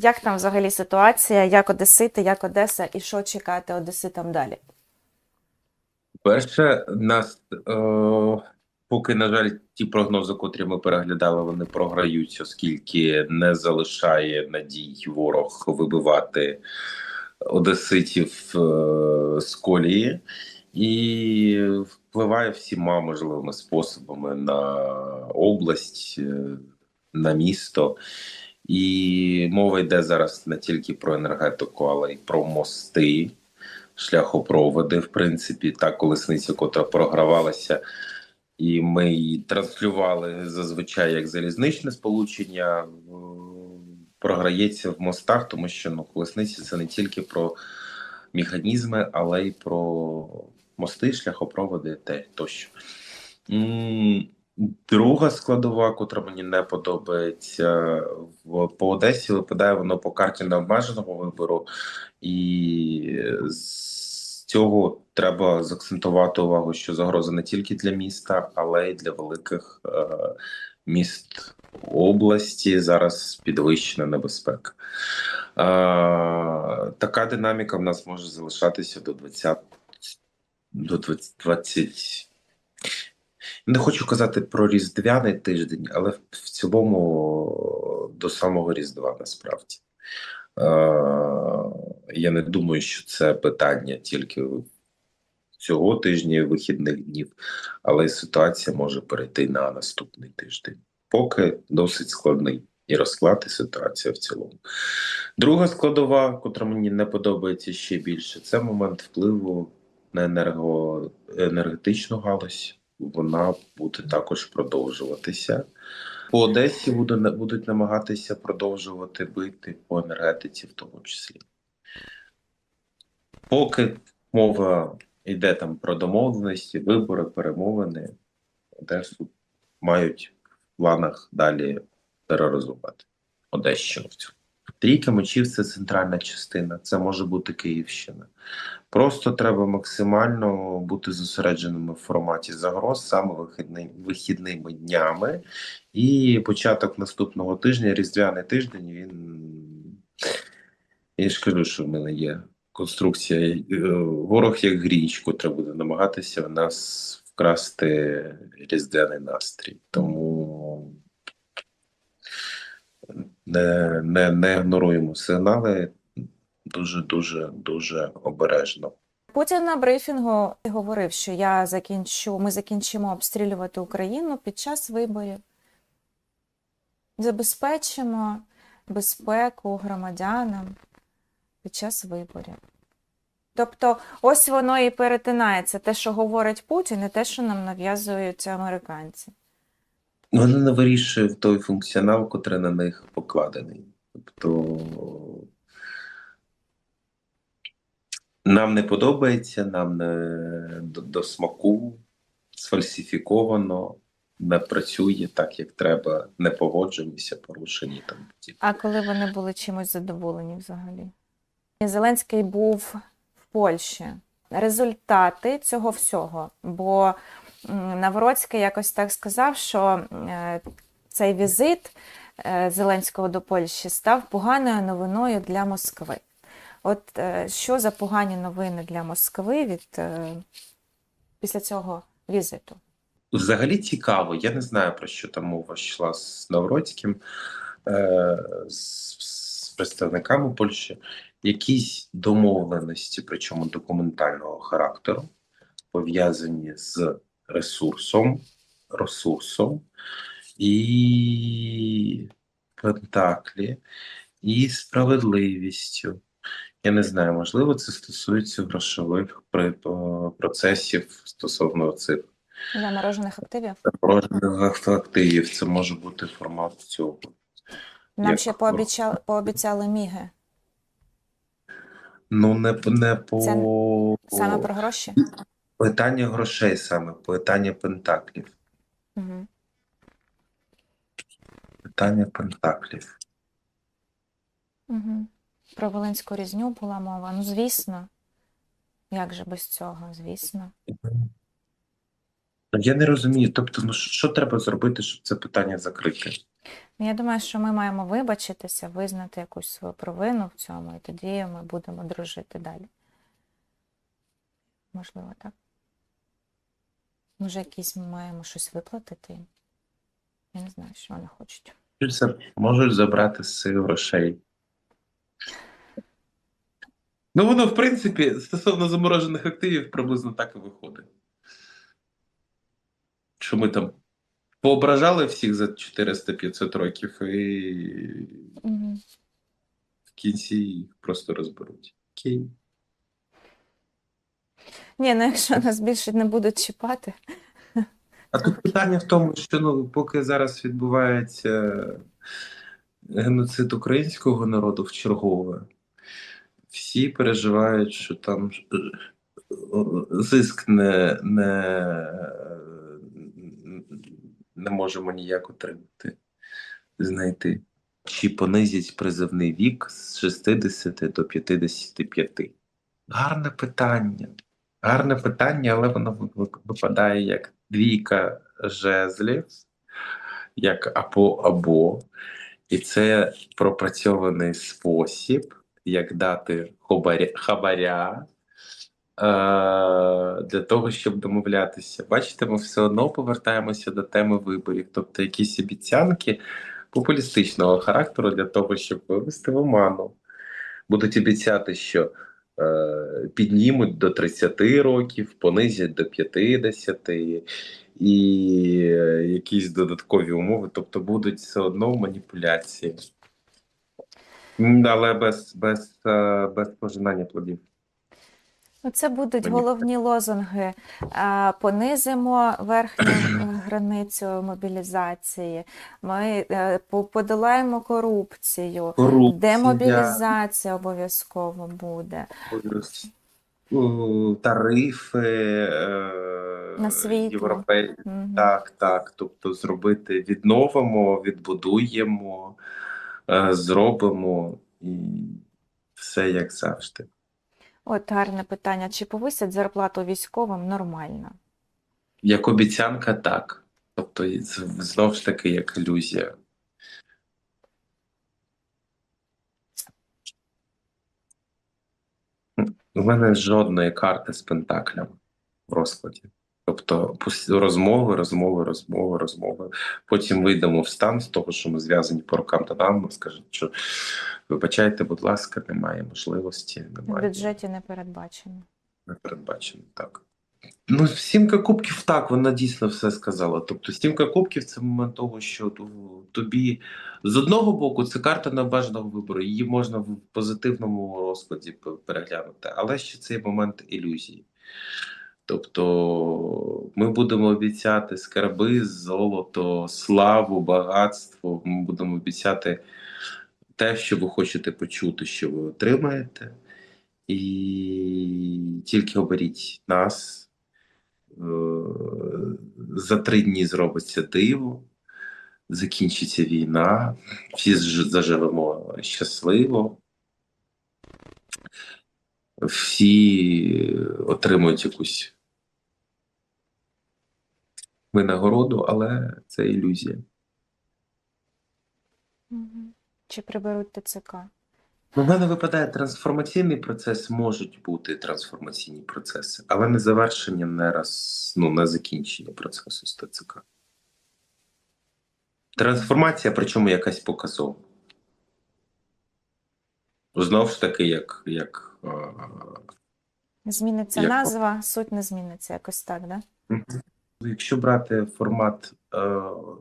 Як там взагалі ситуація, як Одесити, як Одеса, і що чекати Одеситам далі? Перше, нас е, поки, на жаль, ті прогнози, котрі ми переглядали, вони програють, оскільки не залишає надій ворог вибивати одеситів е, з колії і впливає всіма можливими способами на область, е, на місто. І мова йде зараз не тільки про енергетику, але й про мости шляхопроводи, в принципі, та колесниця, котра програвалася, і ми її транслювали зазвичай як залізничне сполучення, програється в мостах, тому що ну, колесниця це не тільки про механізми, але й про мости, шляхопроводи те тощо. Друга складова, котра мені не подобається, в по Одесі випадає воно по карті необмеженого вибору, і з цього треба заакцентувати увагу, що загроза не тільки для міста, але й для великих е, міст області зараз підвищена небезпека. Е, така динаміка в нас може залишатися до 20 до 20, 20 не хочу казати про різдвяний тиждень, але в, цілому до самого Різдва насправді. Е, я не думаю, що це питання тільки цього тижня вихідних днів, але ситуація може перейти на наступний тиждень. Поки досить складний і розклад, і ситуація в цілому. Друга складова, котра мені не подобається ще більше, це момент впливу на енерго, енергетичну галузь. Вона буде також продовжуватися. По Одесі буде, будуть намагатися продовжувати бити по енергетиці, в тому числі. Поки мова йде там про домовленості, вибори, перемовини, Одесу мають в планах далі тероризувати Одещину в цьому. Трійка мечів це центральна частина, це може бути Київщина. Просто треба максимально бути зосередженими в форматі загроз саме вихідни, вихідними днями. І початок наступного тижня, різдвяний тиждень, він. Я ж кажу, що в мене є конструкція. е, Ворог як гріч, котра буде намагатися в нас вкрасти різдвяний настрій. Тому не, не, не ігноруємо сигнали дуже, дуже, дуже обережно. Путін на брифінгу говорив, що я закінчу, ми закінчимо обстрілювати Україну під час виборів. Забезпечимо безпеку громадянам під час виборів. Тобто, ось воно і перетинається те, що говорить Путін, і те, що нам нав'язують американці. Вони не вирішують той функціонал, котрий на них покладений. Тобто нам не подобається, нам не до, до смаку, сфальсифіковано, не працює так, як треба, не погоджуємося, порушені там. А коли вони були чимось задоволені взагалі? Зеленський був в Польщі. Результати цього всього. Бо Навроцький якось так сказав, що е, цей візит е, Зеленського до Польщі став поганою новиною для Москви. От е, що за погані новини для Москви від після цього візиту? Взагалі цікаво, я не знаю про що там мова йшла з Навроцьким, з представниками Польщі, якісь домовленості, причому документального характеру, пов'язані з ресурсом, ресурсом і Пентаклі, і справедливістю. Я не знаю, можливо, це стосується грошових процесів стосовно цих Заморожених активів? Заморожених активів це може бути формат цього. Нам Як ще пообіцяли, пообіцяли міги. Ну не, не по Це Саме про гроші? Питання грошей, саме питання пентаклів. Угу. Питання пентаклів. Угу. Про Волинську різню була мова. Ну, звісно. Як же без цього? Звісно. Я не розумію. Тобто, ну що треба зробити, щоб це питання закрити? Ну, Я думаю, що ми маємо вибачитися, визнати якусь свою провину в цьому, і тоді ми будемо дружити далі. Можливо, так? Може, якісь ми маємо щось виплатити? Я не знаю, що вони хочуть. Можуть забрати з цих грошей. Ну, воно, в принципі, стосовно заморожених активів, приблизно так і виходить. Що ми там поображали всіх за 400-500 років, і Мгм. в кінці їх просто розберуть. Окей. Ні, ну якщо нас більше не будуть чіпати. А тут питання в тому, що ну, поки зараз відбувається геноцид українського народу в чергове, всі переживають, що там е, зиск не, не, не можемо ніяк отримати, знайти. Чи понизять призовний вік з 60 до 55? Гарне питання. Гарне питання, але воно ви- ви- випадає як двійка жезлів, як або або. І це пропрацьований спосіб, як дати хабаря, хабаря е, для того, щоб домовлятися. Бачите, ми все одно повертаємося до теми виборів, тобто якісь обіцянки популістичного характеру для того, щоб вивести в оману. Будуть обіцяти, що піднімуть до 30 років, понизять до 50 і е, якісь додаткові умови, тобто будуть все одно маніпуляції. Але без, без, е, без пожинання плодів. Ну, це будуть головні лозунги. Понизимо верхню границю мобілізації, ми е, подолаємо корупцію, Корупція, демобілізація обов'язково буде. тарифи е, На світло. європей... Мгм. Так, так. Тобто зробити відновимо, відбудуємо, е, зробимо і все як завжди. От гарне питання. Чи повисять зарплату військовим нормально? Як обіцянка, так. Тобто, знову ж таки, як ілюзія. У мене жодної карти з пентаклями в розкладі. Тобто розмови, розмови, розмови, розмови. Потім вийдемо в стан з того, що ми зв'язані по рукам та ногам, скажуть, що вибачайте, будь ласка, немає можливості, В бюджеті не передбачено. не передбачено. Так. Ну, сімка кубків так, вона дійсно все сказала. Тобто, сімка кубків це момент того, що тобі з одного боку це карта небажаного вибору, її можна в позитивному розкладі переглянути, але ще цей момент ілюзії. Тобто ми будемо обіцяти скарби, золото, славу, багатство. Ми будемо обіцяти те, що ви хочете почути, що ви отримаєте. І тільки оберіть нас. Е, За три дні зробиться диво, закінчиться війна, всі заживемо щасливо, всі отримують якусь винагороду, але це ілюзія. Чи приберуть ТЦК? У мене випадає трансформаційний процес, можуть бути трансформаційні процеси, але не завершення, не раз, ну, не закінчення процесу з ТЦК. Трансформація, причому якась показова. Знову ж таки, як, як Зміниться Як- назва, суть не зміниться, якось так, да? Якщо брати формат е,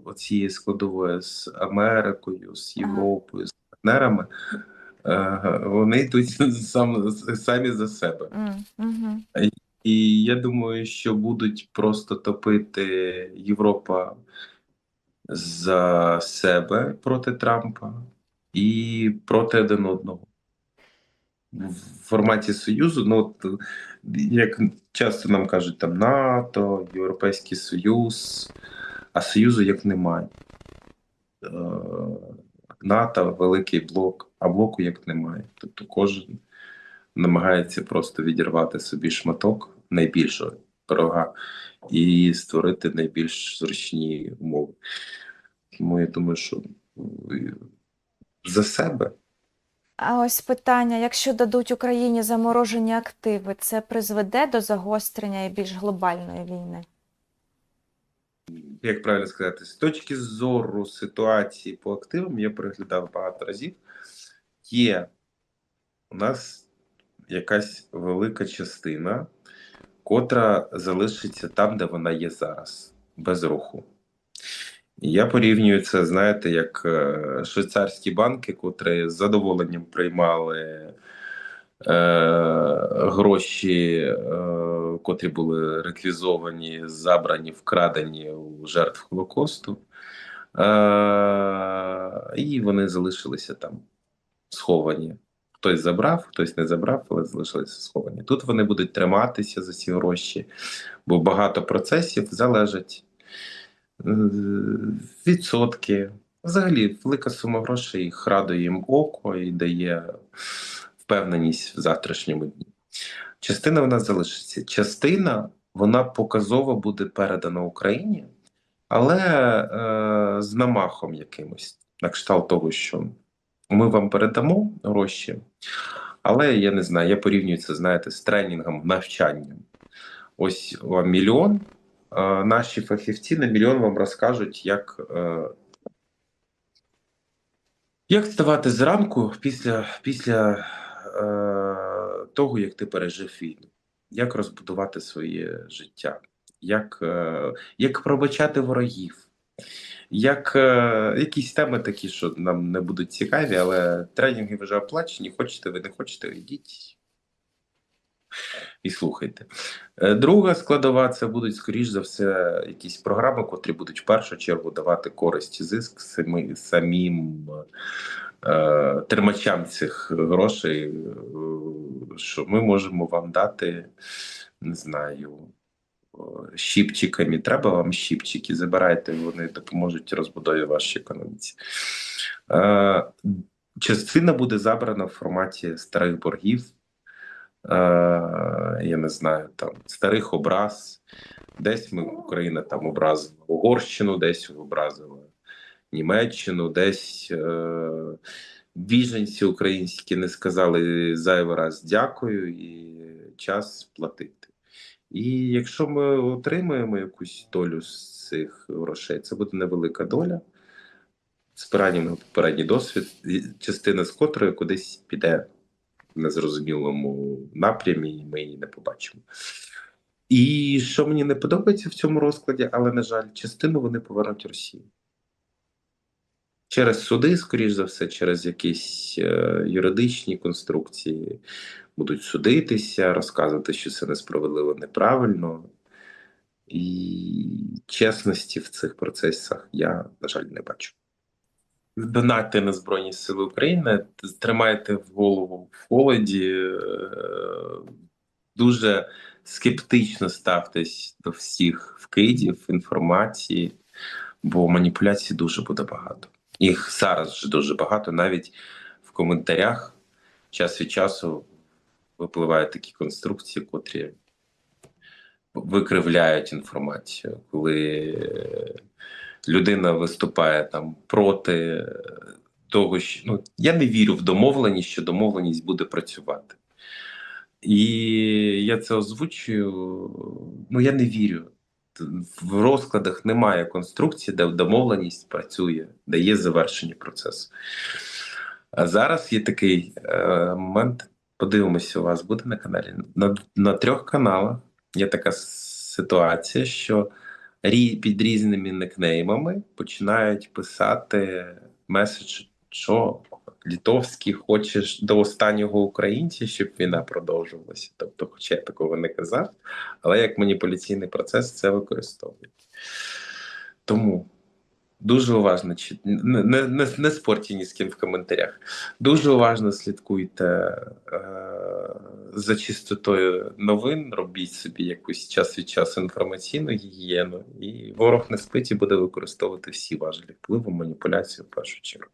оцієї складової з Америкою, з Європою, з партнерами, е, вони йдуть сам, самі за себе. Мгм. І я думаю, що будуть просто топити Європа за себе проти Трампа і проти один одного. В форматі Союзу, ну от, як часто нам кажуть, там НАТО, Європейський Союз, а Союзу як немає. Е, НАТО, великий блок, а блоку як немає. Тобто кожен намагається просто відірвати собі шматок найбільшого пирога і створити найбільш зручні умови. Тому я думаю, що е, за себе. А ось питання: якщо дадуть Україні заморожені активи, це призведе до загострення і більш глобальної війни? як правильно сказати, з точки зору ситуації по активам, я переглядав багато разів. Є у нас якась велика частина, котра залишиться там, де вона є зараз, без руху. Я порівнюю це, знаєте, як е, швейцарські банки, котрі з задоволенням приймали е, гроші, е, котрі були реквізовані, забрані, вкрадені у жертв Холокосту, е, і вони залишилися там сховані. Хтось забрав, хтось не забрав, але залишилися сховані. Тут вони будуть триматися за ці гроші, бо багато процесів залежать. Е, Відсотки. Взагалі, велика сума грошей їх радує їм око і дає впевненість в завтрашньому дні. Частина в нас залишиться. Частина вона показово буде передана Україні, але е, з намахом якимось, на кшталт того, що ми вам передамо гроші, але я не знаю, я порівнюю це, знаєте, з тренінгом, навчанням. Ось вам мільйон. Е, Наші фахівці на мільйон вам розкажуть, як, е, як вставати зранку після, після е, того, як ти пережив війну, як розбудувати своє життя, як, як пробачати ворогів, як якісь теми такі, що нам не будуть цікаві, але тренінги вже оплачені. Хочете, ви не хочете, йдіть і слухайте. Е, Друга складова це будуть, скоріш за все, якісь програми, котрі будуть в першу чергу давати користь і зиск самі, самим е, тримачам цих грошей, е, що ми можемо вам дати, не знаю. о, Щіпчиками, треба вам щіпчики, забирайте, вони допоможуть розбудові вашій економіці. Е, частина буде забрана в форматі старих боргів, е, я не знаю, там старих образ. Десь ми Україна там образила Угорщину, десь образила Німеччину, десь е, біженці українські не сказали зайвий раз дякую і час платити. І якщо ми отримаємо якусь долю з цих грошей, це буде невелика доля. Спиранням на попередній досвід, частина з котрої кудись піде незрозумілому напрямі, ми її не побачимо. І що мені не подобається в цьому розкладі, але, на жаль, частину вони повернуть Росії. Через суди, скоріш за все, через якісь е, юридичні конструкції будуть судитися, розказувати, що це несправедливо, неправильно. І чесності в цих процесах я, на жаль, не бачу. Донатьте на Збройні Сили України, тримайте в голову в холоді, е, дуже скептично ставтесь до всіх вкидів, інформації, бо маніпуляцій дуже буде багато. Їх зараз вже дуже багато, навіть в коментарях час від часу випливають такі конструкції, котрі викривляють інформацію, коли е, людина виступає там проти того, що ну я не вірю в домовленість, що домовленість буде працювати. І я це озвучую. Ну я не вірю. В розкладах немає конструкції, де домовленість працює, де є завершення процесу. А зараз є такий е, момент. Подивимося, у вас буде на каналі. На, на трьох каналах є така ситуація, що під різними никнеймами починають писати меседж, що Літовський хоче до останнього українця, щоб війна продовжувалася. Тобто, хоча я такого не казав, але як маніпуляційний процес це використовують. Тому дуже уважно не, не, не спорті ні з ким в коментарях. Дуже уважно слідкуйте е, за чистотою новин, робіть собі якусь час від часу інформаційну гігієну, і ворог не спить і буде використовувати всі важелі впливу, маніпуляцію в першу чергу.